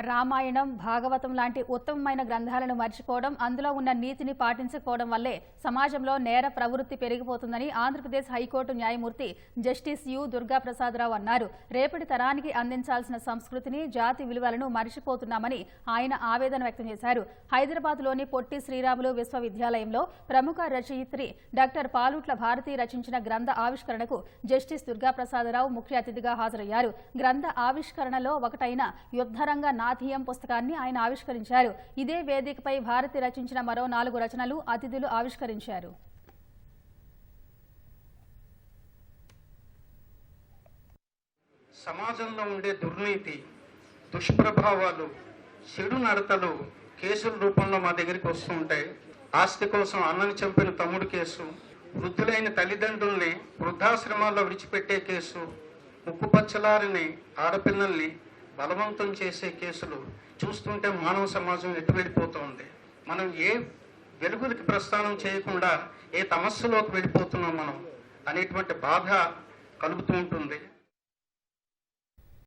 రామాయణం భాగవతం లాంటి ఉత్తమమైన గ్రంథాలను మర్చిపోవడం అందులో ఉన్న నీతిని పాటించకపోవడం వల్లే సమాజంలో నేర ప్రవృత్తి పెరిగిపోతుందని ఆంధ్రప్రదేశ్ హైకోర్టు న్యాయమూర్తి జస్టిస్ యు. దుర్గా ప్రసాదరావు అన్నారు. రేపటి తరానికి అందించాల్సిన సంస్కృతిని జాతి విలువలను మర్చిపోతున్నామని ఆయన ఆవేదన వ్యక్తం చేశారు. హైదరాబాద్లోని పొట్టి శ్రీరాములు విశ్వవిద్యాలయంలో ప్రముఖ రచయిత్రి డాక్టర్ పాలుట్ల భారతి రచించిన గ్రంథ ఆవిష్కరణకు జస్టిస్ దుర్గా ప్రసాదరావు ముఖ్య అతిథిగా హాజరయ్యారు. గ్రంథ ఆవిష్కరణలో ఒకటైన యుద్ధరంగ ఆథియం పుస్తకాన్ని ఆయన ఆవిష్కరించారు. ఇదే వేదికపై భారతి రచించిన మరో నాలుగు రచనలు అతిథులు ఆవిష్కరించారు. సమాజంలో ఉండే దుర్నీతి దుష్ప్రభావాలు చెడు నడతలు కేసుల రూపంలో మా దగ్గరికి వస్తూ ఉంటాయి. ఆస్తి కోసం అన్నని చంపిన తమ్ముడు కేసు వృద్ధులైన తల్లిదండ్రుల్ని వృద్ధాశ్రమాల్లో విడిచిపెట్టే కేసు ముక్కుపచ్చలారిని ఆడపిల్లల్ని బలవంతం చేసే కేసులు చూస్తుంటే మానవ సమాజం ఎటు వెళ్ళిపోతుంది మనం ఏ వెలుగులకి ప్రస్థానం చేయకుండా ఏ తమస్సులోకి వెళ్ళిపోతున్నాం మనం అనేటువంటి బాధ కలుగుతూ ఉంటుంది.